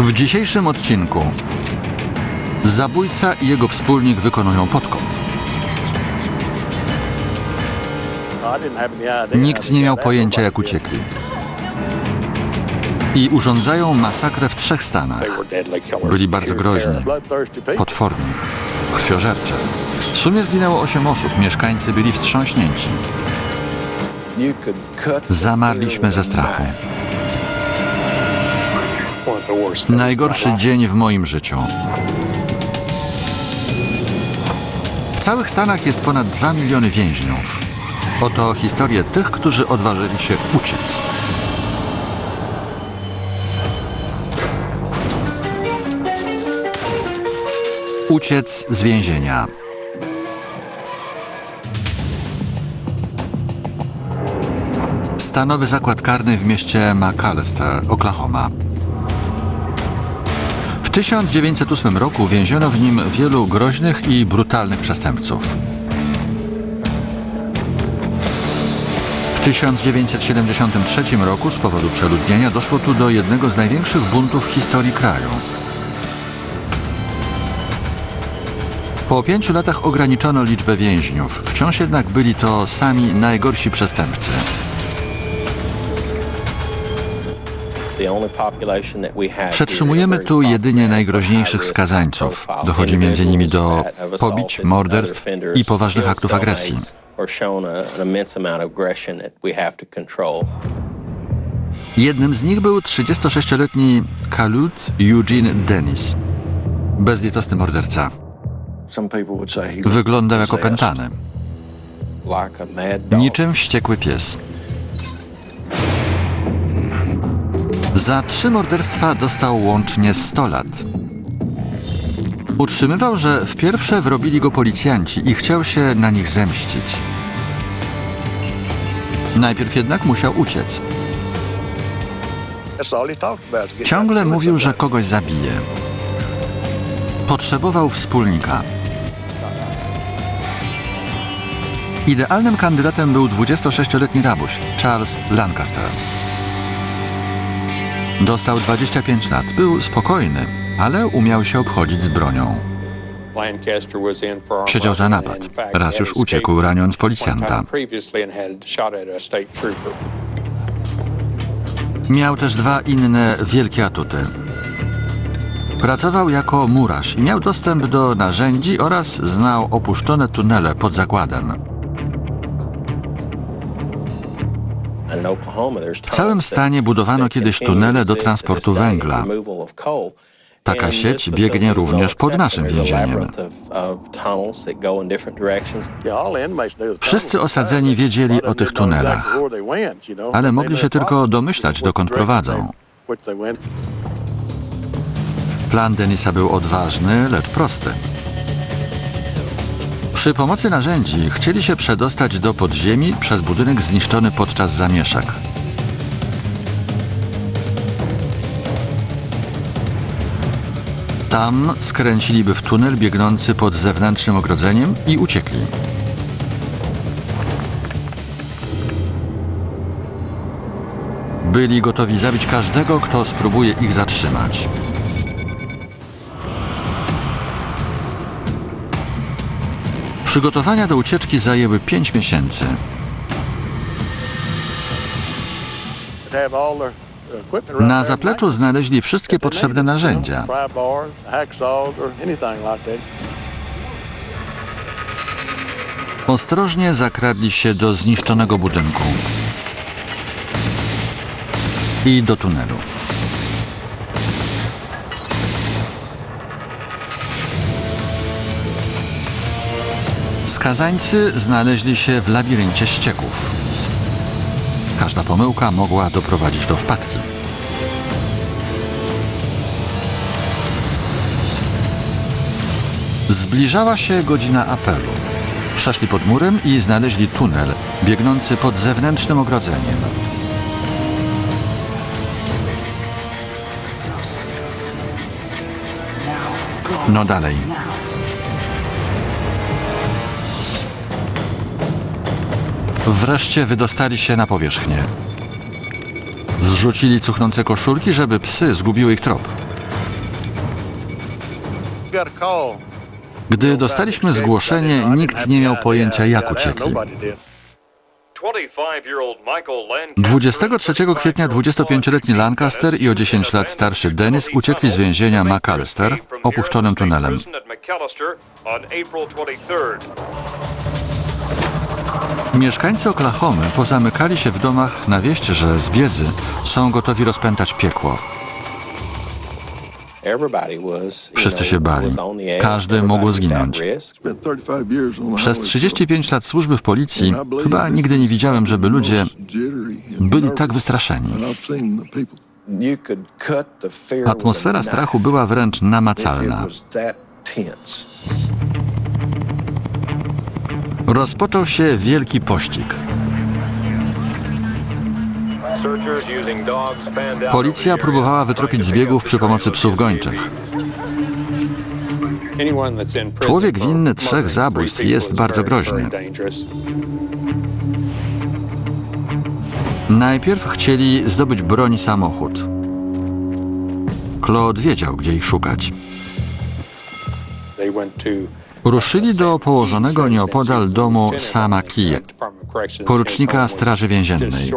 W dzisiejszym odcinku zabójca i jego wspólnik wykonują podkop. Nikt nie miał pojęcia, jak uciekli. I urządzają masakrę w trzech stanach. Byli bardzo groźni, potworni, krwiożercze. W sumie zginęło osiem osób. Mieszkańcy byli wstrząśnięci. Zamarliśmy ze strachu. Najgorszy dzień w moim życiu. W całych Stanach jest ponad 2 miliony więźniów. Oto historię tych, którzy odważyli się uciec. Uciec z więzienia. Stanowy zakład karny w mieście McAllister, Oklahoma. W 1908 roku więziono w nim wielu groźnych i brutalnych przestępców. W 1973 roku z powodu przeludnienia doszło tu do jednego z największych buntów w historii kraju. Po pięciu latach ograniczono liczbę więźniów. Wciąż jednak byli to sami najgorsi przestępcy. Przetrzymujemy tu jedynie najgroźniejszych skazańców. Dochodzi m.in. do pobić, morderstw i poważnych aktów agresji. Jednym z nich był 36-letni Kalut Eugene Dennis. Bezlitosny morderca. Wyglądał jako pętany. Niczym wściekły pies. Za trzy morderstwa dostał łącznie 100 lat. Utrzymywał, że w pierwsze wrobili go policjanci i chciał się na nich zemścić. Najpierw jednak musiał uciec. Ciągle mówił, że kogoś zabije. Potrzebował wspólnika. Idealnym kandydatem był 26-letni rabuś Charles Lancaster. Dostał 25 lat. Był spokojny, ale umiał się obchodzić z bronią. Siedział za napad. Raz już uciekł, raniąc policjanta. Miał też dwa inne wielkie atuty. Pracował jako murarz i miał dostęp do narzędzi oraz znał opuszczone tunele pod zakładem. W całym stanie budowano kiedyś tunele do transportu węgla. Taka sieć biegnie również pod naszym więzieniem. Wszyscy osadzeni wiedzieli o tych tunelach, ale mogli się tylko domyślać, dokąd prowadzą. Plan Denisa był odważny, lecz prosty. Przy pomocy narzędzi chcieli się przedostać do podziemi przez budynek zniszczony podczas zamieszek. Tam skręciliby w tunel biegnący pod zewnętrznym ogrodzeniem i uciekli. Byli gotowi zabić każdego, kto spróbuje ich zatrzymać. Przygotowania do ucieczki zajęły 5 miesięcy. Na zapleczu znaleźli wszystkie potrzebne narzędzia. Ostrożnie zakradli się do zniszczonego budynku i do tunelu. Skazańcy znaleźli się w labiryncie ścieków. Każda pomyłka mogła doprowadzić do wpadki. Zbliżała się godzina apelu. Przeszli pod murem i znaleźli tunel biegnący pod zewnętrznym ogrodzeniem. No dalej. Wreszcie wydostali się na powierzchnię. Zrzucili cuchnące koszulki, żeby psy zgubiły ich trop. Gdy dostaliśmy zgłoszenie, nikt nie miał pojęcia, jak uciekli. 23 kwietnia 25-letni Lancaster i o 10 lat starszy Dennis uciekli z więzienia McAllister opuszczonym tunelem. Mieszkańcy Oklahomy pozamykali się w domach na wieść, że z biedzy są gotowi rozpętać piekło. Wszyscy się bali. Każdy mógł zginąć. Przez 35 lat służby w policji chyba nigdy nie widziałem, żeby ludzie byli tak wystraszeni. Atmosfera strachu była wręcz namacalna. Rozpoczął się wielki pościg. Policja próbowała wytropić zbiegów przy pomocy psów gończych. Człowiek winny trzech zabójstw jest bardzo groźny. Najpierw chcieli zdobyć broń samochód. Claude wiedział, gdzie ich szukać. Ruszyli do położonego nieopodal domu Sama Kije, porucznika Straży Więziennej.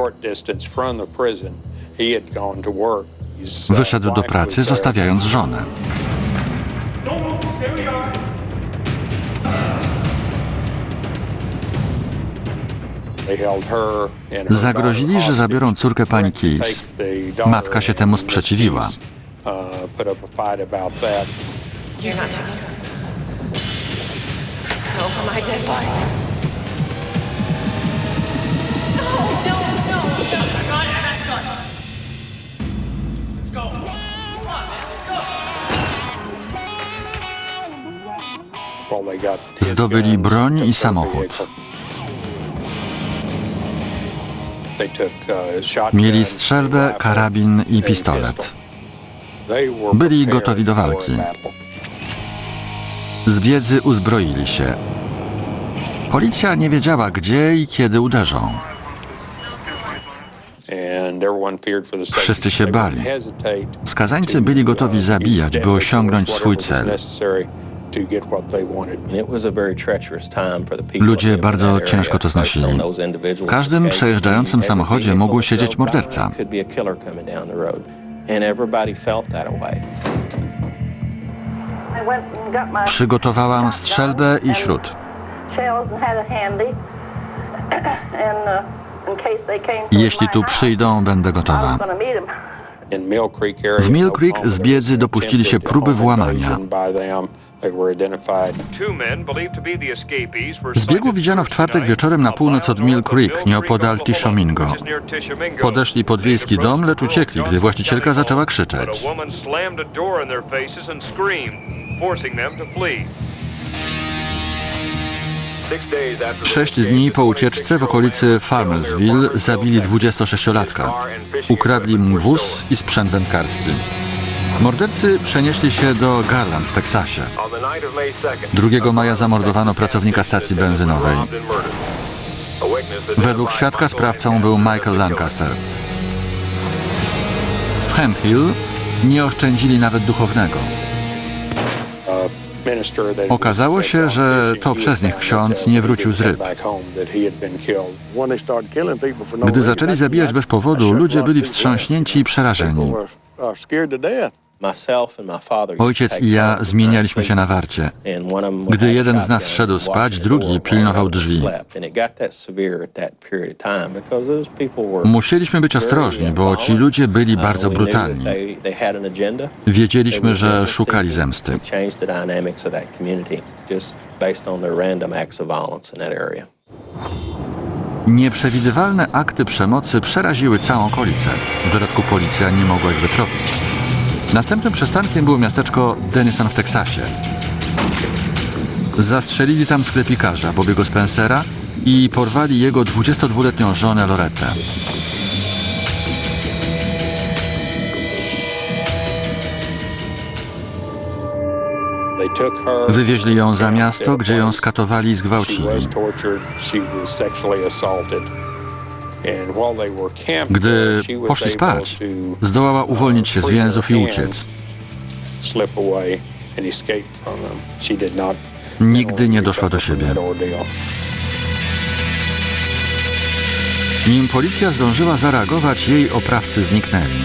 Wyszedł do pracy, zostawiając żonę. Zagrozili, że zabiorą córkę pani Keys. Matka się temu sprzeciwiła. No, my dead body. No, no, no, no. I'm not guns. Let's go. Come on, man. Let's go. Zdobyli broń i samochód. Mieli strzelbę, karabin i pistolet. Byli gotowi do walki. Z biedzy uzbroili się. Policja nie wiedziała, gdzie i kiedy uderzą. Wszyscy się bali. Skazańcy byli gotowi zabijać, by osiągnąć swój cel. Ludzie bardzo ciężko to znosili. W każdym przejeżdżającym samochodzie mógł siedzieć morderca. Przygotowałam strzelbę i śród. Jeśli tu przyjdą, będę gotowa. W Mill Creek z biedzy dopuścili się próby włamania. Zbiegu widziano w czwartek wieczorem na północ od Mill Creek, nieopodal Tishomingo. Podeszli pod wiejski dom, lecz uciekli, gdy właścicielka zaczęła krzyczeć. Sześć dni po ucieczce w okolicy Farmersville zabili 26-latka. Ukradli mu wóz i sprzęt wędkarski. Mordercy przenieśli się do Garland w Teksasie. 2 maja zamordowano pracownika stacji benzynowej. Według świadka sprawcą był Michael Lancaster. W Hemphill nie oszczędzili nawet duchownego. Okazało się, że to przez nich ksiądz nie wrócił z ryb. Gdy zaczęli zabijać bez powodu, ludzie byli wstrząśnięci i przerażeni. Ojciec i ja zmienialiśmy się na warcie. Gdy jeden z nas szedł spać, drugi pilnował drzwi. Musieliśmy być ostrożni, bo ci ludzie byli bardzo brutalni. Wiedzieliśmy, że szukali zemsty. Nieprzewidywalne akty przemocy przeraziły całą okolicę. W dodatku policja nie mogła ich wytropić. Następnym przystankiem było miasteczko Denison w Teksasie. Zastrzelili tam sklepikarza Bobiego Spencera i porwali jego 22-letnią żonę Loretę. Wywieźli ją za miasto, gdzie ją skatowali i zgwałcili. Gdy poszli spać, zdołała uwolnić się z więzów i uciec. Nigdy nie doszła do siebie. Nim policja zdążyła zareagować, jej oprawcy zniknęli.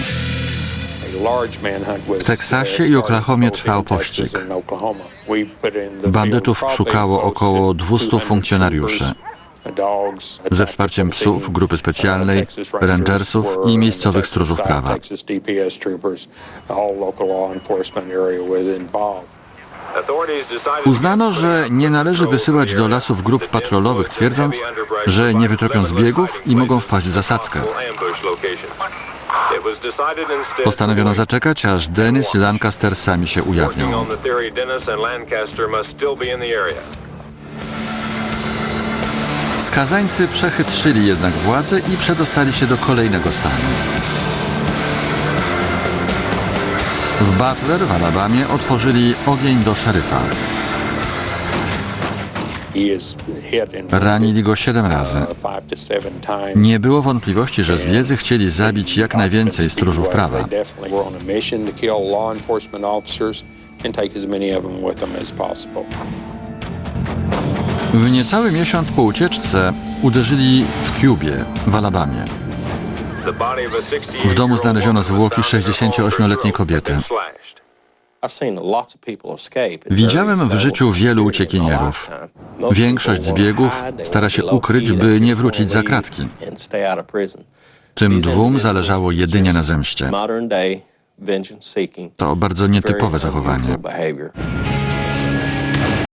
W Teksasie i Oklahomie trwał pościg. Bandytów szukało około 200 funkcjonariuszy. Ze wsparciem psów, grupy specjalnej, rangersów i miejscowych stróżów prawa. Uznano, że nie należy wysyłać do lasów grup patrolowych, twierdząc, że nie wytropią zbiegów i mogą wpaść w zasadzkę. Postanowiono zaczekać, aż Dennis i Lancaster sami się ujawnią. Skazańcy przechytrzyli jednak władzę i przedostali się do kolejnego stanu. W Butler w Alabamie otworzyli ogień do szeryfa. Ranili go siedem razy. Nie było wątpliwości, że zwiedzy chcieli zabić jak najwięcej stróżów prawa. W niecały miesiąc po ucieczce uderzyli w Cubie w Alabamie. W domu znaleziono zwłoki 68-letniej kobiety. Widziałem w życiu wielu uciekinierów. Większość zbiegów stara się ukryć, by nie wrócić za kratki. Tym dwóm zależało jedynie na zemście. To bardzo nietypowe zachowanie.